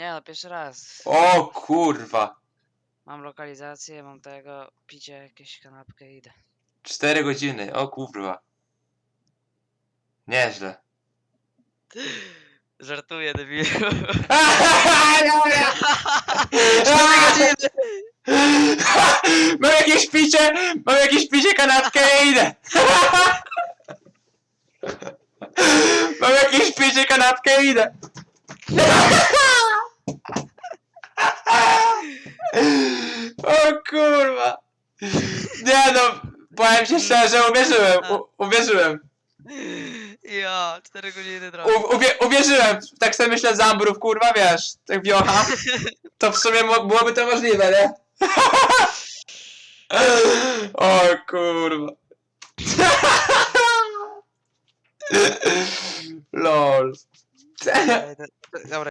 Nie no, pierwszy raz. O kurwa. Mam lokalizację, mam tego, picie, jakieś kanapkę i idę. Cztery godziny, o kurwa. Nieźle. Żartuję, debilu. Mam jakieś picie, mam jakieś picie, kanapkę i idę. Mam jakieś picie, kanapkę i idę. O kurwa. Nie no, powiem ci szczerze, uwierzyłem, u, uwierzyłem. Ja, 4 godziny drogi. U, uwie, uwierzyłem, tak sobie myślę z Ambrów, kurwa, wiesz, tak wiocha. To w sumie mo- byłoby to możliwe, nie? O kurwa. Lol. Dobra,